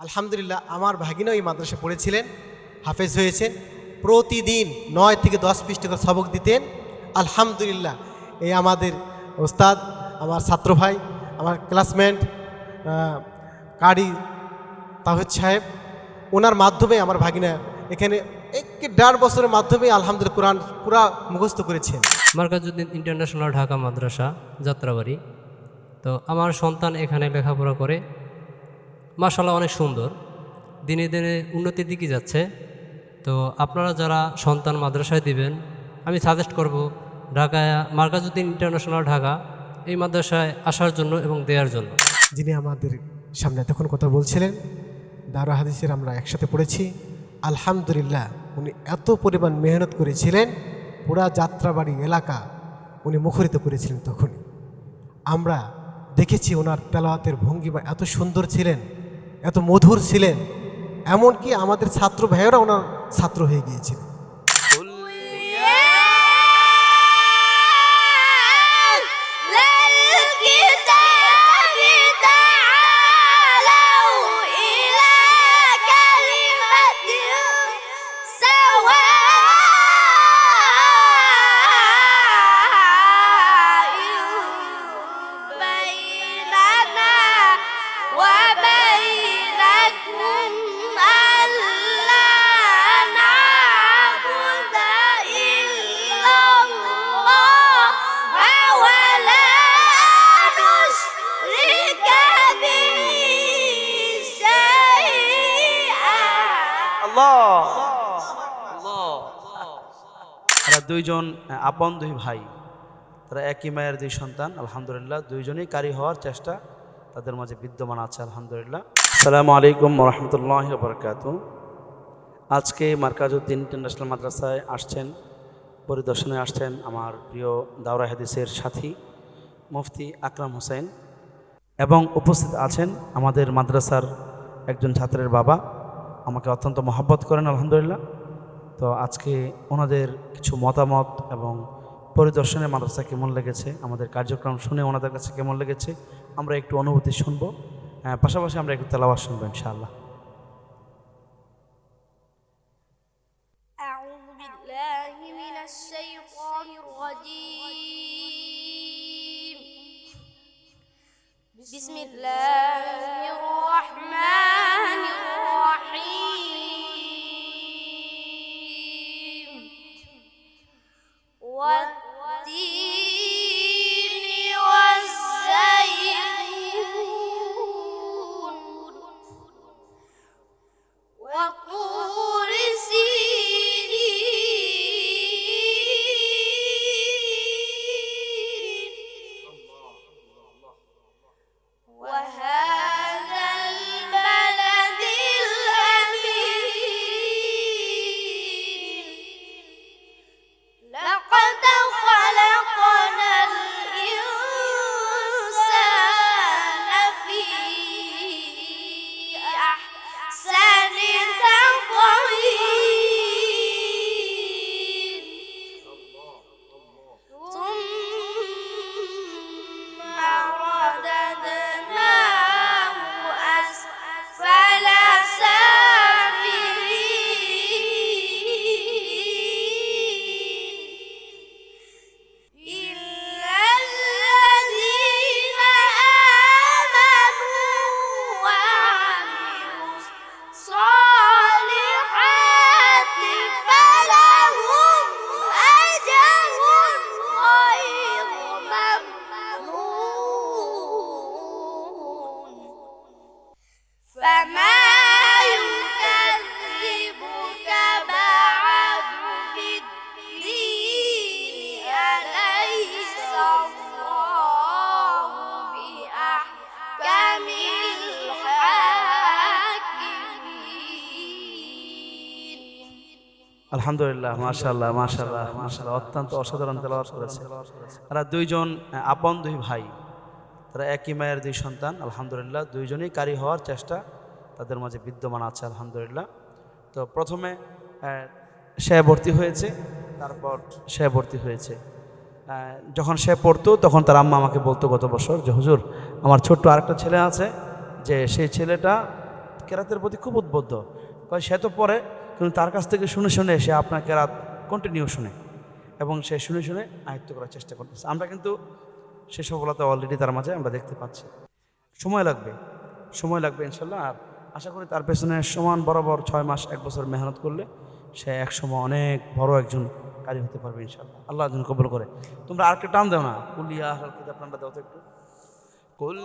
আলহামদুলিল্লাহ, আমার ভাগিনা এই মাদ্রাসা পড়েছিলেন, হাফেজ হয়েছেন। প্রতিদিন নয় থেকে দশ পৃষ্ঠ করে সবক দিতেন। আলহামদুলিল্লাহ, এই আমাদের ওস্তাদ, আমার ছাত্র ভাই, আমার ক্লাসমেট কারি তাহিদ সাহেব, ওনার মাধ্যমে আমার ভাগিনা এখানে এক দেড় বছরের মাধ্যমে আলহামদুলিল্লাহ কোরআন পুরা মুখস্থ করেছেন। মার্কাজুদ্দিন ইন্টারন্যাশনাল ঢাকা মাদ্রাসা, যাত্রাবাড়ি। তো আমার সন্তান এখানে লেখাপড়া করে মাশাল্লাহ অনেক সুন্দর। দিনে দিনে উন্নতির দিকে যাচ্ছে। তো আপনারা যারা সন্তান মাদ্রাসায় দিবেন, আমি সাজেস্ট করব ঢাকায় মার্কাজুদ্দিন ইন্টারন্যাশনাল ঢাকা এই মাদ্রাসায় আসার জন্য এবং দেওয়ার জন্য। যিনি আমাদের সামনে তখন কথা বলছিলেন, দারুল হাদিসের আমরা একসাথে পড়েছি। আলহামদুলিল্লাহ, উনি এত পরিমাণ মেহনত করেছিলেন, পুরা যাত্রাবাড়ি এলাকা উনি মুখরিত করেছিলেন তখনই। আমরা দেখেছি ওনার তেলাওয়াতের ভঙ্গিমা এত সুন্দর ছিলেন। এত মধুর ছিলেন এমনকি আমাদের ছাত্র ভাইয়েরা ওনার ছাত্র হয়ে গিয়েছিলেন তারা দুইজন আপন দুই ভাই। তারা একই মায়ের দুই সন্তান, আলহামদুলিল্লাহ। দুইজনই কারি হওয়ার চেষ্টা তাদের মাঝে বিদ্যমান আছে, আলহামদুলিল্লাহ। আসসালামু আলাইকুম রহমতুল্লাহ বরকাত আজকে মার্কাজউদ্দিন ইন্টারন্যাশনাল মাদ্রাসায় আসছেন, পরিদর্শনে আসছেন আমার প্রিয় দাওরা হাদিসের সাথী, মুফতি আকরাম হোসেন। এবং উপস্থিত আছেন আমাদের মাদ্রাসার একজন ছাত্রের বাবা আমাকে অত্যন্ত মহব্বত করেন আলহামদুলিল্লাহ তো আজকে ওনাদের কিছু মতামত এবং পরিদর্শনে মাদ্রাসা কেমন লেগেছে আমাদের কার্যক্রম শুনে ওনাদের কাছে কেমন লেগেছে আমরা একটু অনুভূতি শুনবো হ্যাঁ, পাশাপাশি আমরা একটু তেলাওয়াত শুনবো ইনশাআল্লাহ أعوذ بالله من الشيطان الرجيم بسم الله আলহামদুলিল্লাহ মাশাল্লাহ মাশাল্লাহ মাশাল্লাহ অত্যন্ত অসাধারণ তেলাওয়াত করেছে। তারা দুইজন আপন দুই ভাই। তারা একই মায়ের দুই সন্তান, আলহামদুলিল্লাহ। দুইজনই কারি হওয়ার চেষ্টা তাদের মাঝে বিদ্যমান আছে, আলহামদুলিল্লাহ। তো প্রথমে সে ভর্তি হয়েছে, তারপর সে ভর্তি হয়েছে। যখন সে পড়তো, তখন তার আম্মা আমাকে বলতো গত বছর যে, হুজুর, আমার ছোট্ট আরেকটা ছেলে আছে, যে সেই ছেলেটা কেরাতের প্রতি খুব উদ্বুদ্ধ। সে তো পরে কিন্তু তার কাছ থেকে শুনে শুনে সে আপনাকে রাত কন্টিনিউ শুনে এবং সে শুনে শুনে আয়ত্ত করার চেষ্টা করতেছে। আমরা কিন্তু সে সফলতা অলরেডি তার মাঝে আমরা দেখতে পাচ্ছি। সময় লাগবে সময় লাগবে ইনশাল্লাহ আর আশা করি তার পেছনে সমান বরাবর ছয় মাস, এক বছর মেহনত করলে সে এক সময় অনেক বড় একজন কারি হতে পারবে ইনশাল্লাহ আল্লাহ যেন কবল করে। তোমরা আর টান দাও না। কুলিয়া আহলাল কিতাব টানটা দাও তো একটু। কুল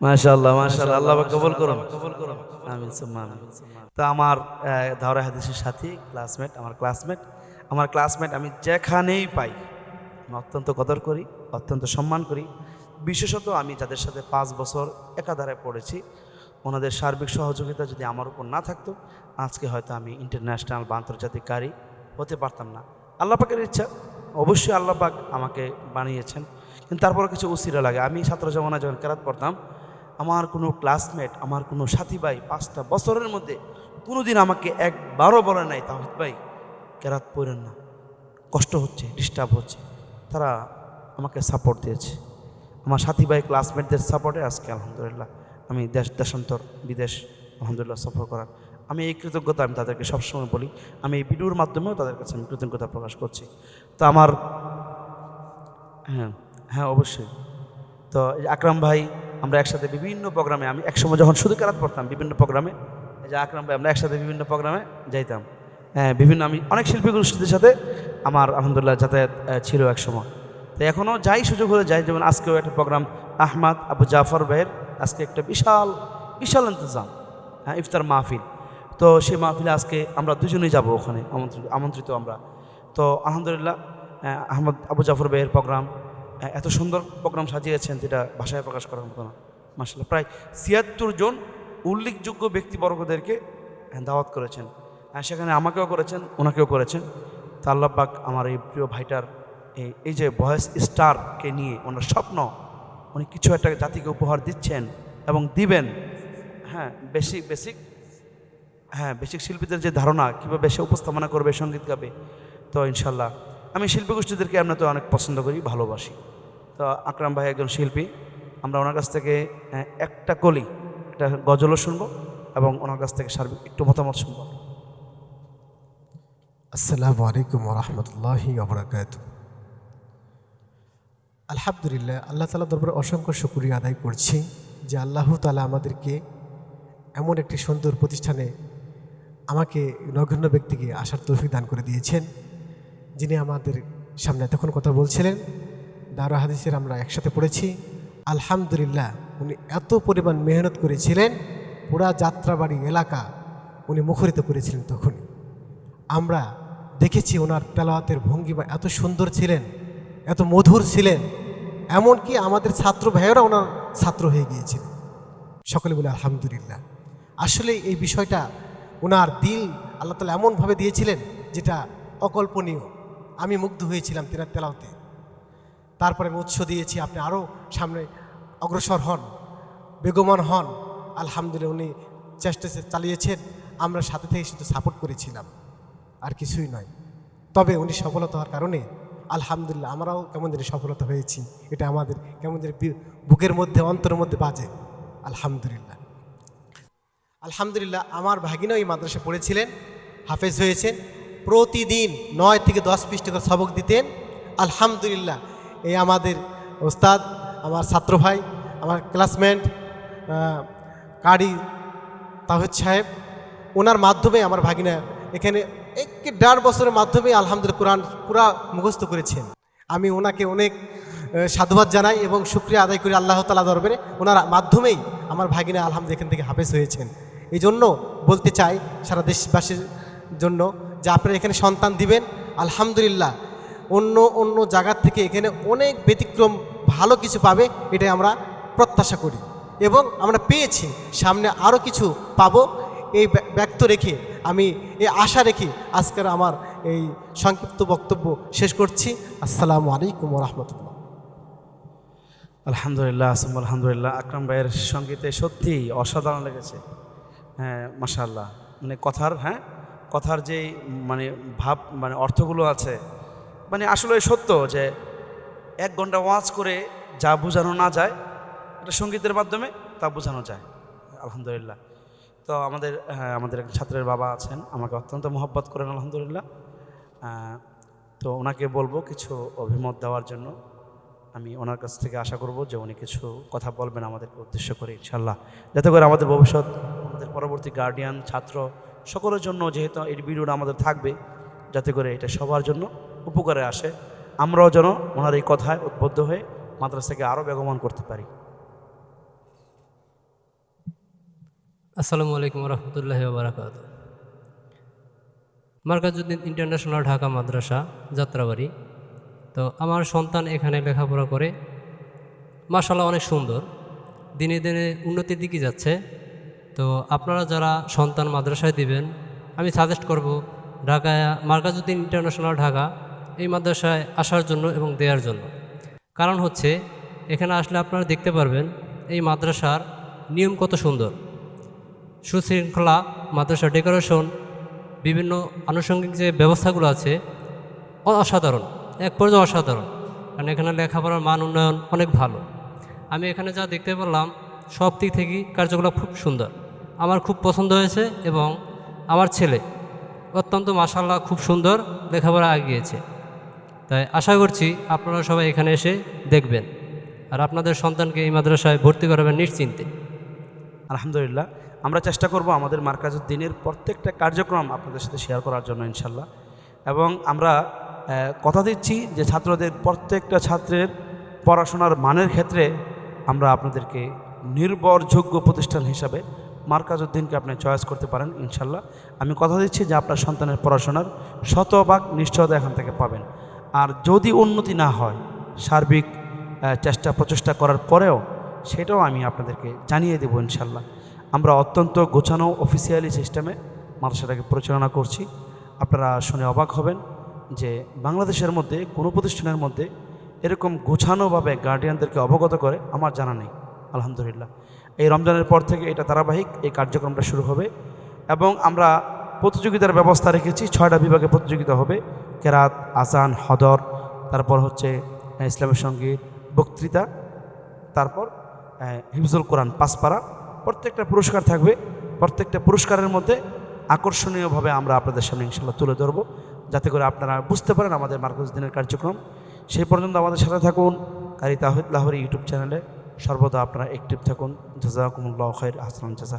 মাশাআল্লাহ মাশাআল্লাহ। আল্লাহ পাক কবুল করুন। আমিন আমিন। তো আমার ধারা হাদিসের সাথী ক্লাসমেট আমার ক্লাসমেট আমার ক্লাসমেট আমি যেখানেই পাই আমি অত্যন্ত কদর করি অত্যন্ত সম্মান করি। বিশেষত আমি যাদের সাথে পাঁচ বছর একাধারে পড়েছি ওনাদের সার্বিক সহযোগিতা যদি আমার উপর না থাকতো আজকে হয়তো আমি ইন্টারন্যাশনাল বা আন্তর্জাতিক কারি হতে পারতাম না। আল্লাহ পাকের ইচ্ছা অবশ্যই আল্লাহ পাক আমাকে বানিয়েছেন। কিন্তু তারপরে কিছু উসিরা লাগে। আমি ছাত্র জমানায় যখন কেরাত পড়তাম আমার কোনো ক্লাসমেট আমার কোনো সাথী ভাই পাঁচটা বছরের মধ্যে কোনো দিন আমাকে একবারও বলে নাই, তাহিদ ভাই, কেরাত পড়েন না। কষ্ট হচ্ছে ডিস্টার্ব হচ্ছে। তারা আমাকে সাপোর্ট দিয়েছে। আমার সাথী ভাই ক্লাসমেটদের সাপোর্টে আজকে আলহামদুলিল্লাহ আমি দেশ, দেশান্তর, বিদেশ আলহামদুলিল্লাহ সফর করার। আমি এই কৃতজ্ঞতা আমি তাদেরকে সবসময় বলি। আমি এই ভিডিওর মাধ্যমেও তাদের কাছে আমি কৃতজ্ঞতা প্রকাশ করছি। তো আমার হ্যাঁ হ্যাঁ অবশ্যই। তো আকরাম ভাই আমরা একসাথে বিভিন্ন প্রোগ্রামে আমি একসময় যখন শুধু কেরাত পড়তাম বিভিন্ন প্রোগ্রামে যে আকরাম ভাই আমরা একসাথে বিভিন্ন প্রোগ্রামে যাইতাম। হ্যাঁ বিভিন্ন আমি অনেক শিল্পী গোষ্ঠীদের সাথে আমার আলহামদুলিল্লাহ যাতায়াত ছিল এক সময় তো এখনও যাই সুযোগ হলে যাই যেমন আজকেও একটা প্রোগ্রাম আহমাদ আবু জাফর ভাইয়ের আজকে একটা বিশাল বিশাল ইন্তজাম হ্যাঁ ইফতার মাহফিল। তো সেই মাহফিলে আজকে আমরা দুজনেই যাব ওখানে আমন্ত্রিত আমন্ত্রিত আমরা। তো আলহামদুলিল্লাহ আহ, আহমদ আবু জাফর ভাইয়ের প্রোগ্রাম এত সুন্দর প্রোগ্রাম সাজিয়েছেন যেটা ভাষায় প্রকাশ করার মতো না। মাসাল্লাহ প্রায় ছিয়াত্তর জন উল্লেখযোগ্য ব্যক্তিবর্গদেরকে দাওয়াত করেছেন। সেখানে আমাকেও করেছেন, ওনাকেও করেছেন। তা আল্লাহ আমার এই প্রিয় ভাইটার এই এই যে ভয়েস স্টারকে নিয়ে ওনার স্বপ্ন, উনি কিছু একটা জাতিকে উপহার দিচ্ছেন এবং দিবেন। হ্যাঁ বেসিক বেসিক হ্যাঁ বেসিক শিল্পীদের যে ধারণা, কীভাবে সে উপস্থাপনা করবে, সংগীত গাবে, তো ইনশাল্লাহ আমি শিল্পী গোষ্ঠীদেরকে আমরা তো অনেক পছন্দ করি, ভালোবাসি। তো আকরাম ভাই একজন শিল্পী, আমরা ওনার কাছ থেকে একটা কলি, একটা গজলও শুনব এবং ওনার কাছ থেকে সার্বিক একটু মতামত শুনব। আসসালামু আলাইকুম রহমতুল্লাহি আবরাকাত আলহামদুলিল্লাহ, আল্লাহ তালা দরবারে অসংখ্য শুক্রিয়া আদায় করছি যে আল্লাহ তালা আমাদেরকে এমন একটি সুন্দর প্রতিষ্ঠানে আমাকে নগণ্য ব্যক্তিকে আসার তৌফিক দান করে দিয়েছেন। যিনি আমাদের সামনে তখন কথা বলছিলেন দারো হাদিসের আমরা একসাথে পড়েছি। আলহামদুলিল্লাহ, উনি এত পরিমাণ মেহনত করেছিলেন, পুরা যাত্রাবাড়ি এলাকা উনি মুখরিত করেছিলেন তখনই। আমরা দেখেছি ওনার তেলাওয়াতের ভঙ্গিমা এত সুন্দর ছিলেন, এত মধুর ছিলেন, এমনকি আমাদের ছাত্র ভাইয়েরা ওনার ছাত্র হয়ে গিয়েছিলেন সকলে বলে আলহামদুলিল্লাহ। আসলে এই বিষয়টা ওনার দিল আল্লাহ তালা এমনভাবে দিয়েছিলেন যেটা অকল্পনীয়। আমি মুগ্ধ হয়েছিলাম তেনার তেলাওতে। তারপরে আমি উৎস দিয়েছি, আপনি আরও সামনে অগ্রসর হন বেগমান হন। আলহামদুলিল্লাহ, উনি চেষ্টা চালিয়েছেন, আমরা সাথে থেকে শুধু সাপোর্ট করেছিলাম, আর কিছুই নয়। তবে উনি সফলতা হওয়ার কারণে, আলহামদুলিল্লাহ, আমরাও কেমন জানি সফলতা হয়েছি। এটা আমাদের কেমন বি- বুকের মধ্যে, অন্তরের মধ্যে বাজে। আলহামদুলিল্লাহ। আলহামদুলিল্লাহ, আমার ভাগিনাও এই মাদ্রাসা পড়েছিলেন, হাফেজ হয়েছেন। প্রতিদিন নয় থেকে দশ পৃষ্ঠ করে সবক দিতেন। আলহামদুলিল্লাহ, এই আমাদের ওস্তাদ, আমার ছাত্র ভাই, আমার ক্লাসমেট কারি তাহিদ সাহেব, ওনার মাধ্যমে আমার ভাগিনা এখানে এক দেড় বছরের মাধ্যমে আলহামদুলিল্লাহ কোরআন পুরা মুখস্থ করেছেন। আমি ওনাকে অনেক সাধুবাদ জানাই এবং শুক্রিয়া আদায় করি আল্লাহ তালা দরবারে। ওনার মাধ্যমেই আমার ভাগিনা আলহামদ এখান থেকে হাফেজ হয়েছেন। এই জন্য বলতে চাই সারা দেশবাসীর জন্য যে আপনারা এখানে সন্তান দিবেন, আলহামদুলিল্লাহ। অন্য অন্য জায়গার থেকে এখানে অনেক ব্যতিক্রম ভালো কিছু পাবে, এটাই আমরা প্রত্যাশা করি। এবং আমরা পেয়েছি, সামনে আরও কিছু পাব, এই ব্যক্ত রেখে, আমি এই আশা রেখে আজকের আমার এই সংক্ষিপ্ত বক্তব্য শেষ করছি। আসসালামু আলাইকুম রহমতুল্লাহ। আলহামদুলিল্লাহ আসম আলহামদুলিল্লাহ আকরাম ভাইয়ের সঙ্গীতে সত্যিই অসাধারণ লেগেছে। হ্যাঁ মাশাল্লাহ মানে কথার হ্যাঁ? কথার যে মানে ভাব মানে অর্থগুলো আছে মানে আসলে সত্য যে এক ঘণ্টা ওয়াজ করে যা বোঝানো না যায়, এটা সঙ্গীতের মাধ্যমে তা বোঝানো যায়। আলহামদুলিল্লাহ। তো আমাদের হ্যাঁ আমাদের এক ছাত্রের বাবা আছেন, আমাকে অত্যন্ত মহব্বত করেন, আলহামদুলিল্লাহ। তো ওনাকে বলব কিছু অভিমত দেওয়ার জন্য। আমি ওনার কাছ থেকে আশা করব যে উনি কিছু কথা বলবেন আমাদেরকে উদ্দেশ্য করে ইনশাল্লাহ যাতে করে আমাদের ভবিষ্যৎ, আমাদের পরবর্তী গার্ডিয়ান ছাত্র সকলের জন্য যেহেতু এই ভিডিওটা আমাদের থাকবে, যাতে করে এটা সবার জন্য উপকারে আসে, আমরাও যেন ওনার এই কথায় উদ্বুদ্ধ হয়ে মাদ্রাসাকে আরও বেগমন করতে পারি। আসসালামু আলাইকুম রহমতুল্লাহ বারাকাত মার্কাজুদ্দিন ইন্টারন্যাশনাল ঢাকা মাদ্রাসা, যাত্রাবাড়ি। তো আমার সন্তান এখানে লেখাপড়া করে মাসাল্লাহ অনেক সুন্দর। দিনে দিনে উন্নতির দিকে যাচ্ছে। তো আপনারা যারা সন্তান মাদ্রাসায় দিবেন, আমি সাজেস্ট করব ঢাকায় মার্কাজুদ্দিন ইন্টারন্যাশনাল ঢাকা এই মাদ্রাসায় আসার জন্য এবং দেওয়ার জন্য। কারণ হচ্ছে, এখানে আসলে আপনারা দেখতে পারবেন এই মাদ্রাসার নিয়ম কত সুন্দর। সুশৃঙ্খলা, মাদ্রাসা ডেকোরেশন, বিভিন্ন আনুষঙ্গিক যে ব্যবস্থাগুলো আছে অসাধারণ, এক পর্যায়ে অসাধারণ। কারণ এখানে লেখাপড়ার মান উন্নয়ন অনেক ভালো। আমি এখানে যা দেখতে পারলাম সব দিক থেকেই কার্যকলাপ খুব সুন্দর। আমার খুব পছন্দ হয়েছে এবং আমার ছেলে অত্যন্ত মাসাল্লাহ খুব সুন্দর লেখাপড়া আগিয়েছে। তাই আশা করছি আপনারা সবাই এখানে এসে দেখবেন। আর আপনাদের সন্তানকে এই মাদ্রাসায় ভর্তি করাবেন নিশ্চিন্তে। আলহামদুলিল্লাহ, আমরা চেষ্টা করব আমাদের মার্কাজুদ্দিনের প্রত্যেকটা কার্যক্রম আপনাদের সাথে শেয়ার করার জন্য ইনশাল্লাহ এবং আমরা কথা দিচ্ছি যে ছাত্রদের প্রত্যেকটা ছাত্রের পড়াশোনার মানের ক্ষেত্রে আমরা আপনাদেরকে নির্ভরযোগ্য প্রতিষ্ঠান হিসাবে মার্কাজউদ্দিনকে আপনি চয়েস করতে পারেন ইনশাল্লাহ আমি কথা দিচ্ছি যে আপনার সন্তানের পড়াশোনার শতভাগ নিশ্চয়তা এখান থেকে পাবেন। আর যদি উন্নতি না হয়, সার্বিক চেষ্টা প্রচেষ্টা করার পরেও সেটাও আমি আপনাদেরকে জানিয়ে দেবো ইনশাল্লাহ আমরা অত্যন্ত গোছানো অফিসিয়ালি সিস্টেমে মাদ্রাসাটাকে পরিচালনা করছি। আপনারা শুনে অবাক হবেন যে বাংলাদেশের মধ্যে, কোনো প্রতিষ্ঠানের মধ্যে এরকম গোছানোভাবে গার্ডিয়ানদেরকে অবগত করে আমার জানা নেই। আলহামদুলিল্লাহ। এই রমজানের পর থেকে এটা ধারাবাহিক এই কার্যক্রমটা শুরু হবে এবং আমরা প্রতিযোগিতার ব্যবস্থা রেখেছি, ছয়টা বিভাগে প্রতিযোগিতা হবে, কেরাত আসান হদর, তারপর হচ্ছে ইসলামের সংগীত, বক্তৃতা, তারপর হিফজুল কোরআন পাঁচপাড়া। প্রত্যেকটা পুরস্কার থাকবে, প্রত্যেকটা পুরস্কারের মধ্যে আকর্ষণীয়ভাবে আমরা আপনাদের সামনে ইনশাল্লাহ তুলে ধরবো, যাতে করে আপনারা বুঝতে পারেন আমাদের মার্কজ দিনের কার্যক্রম। সেই পর্যন্ত আমাদের সাথে থাকুন, কারি তাহিদ লাহরি ইউটিউব চ্যানেলে। সর্বদা আপনারা অ্যাক্টিভ থাকুন। জাজাকুমুল্লাহ খায়ের আসলাম জাজা।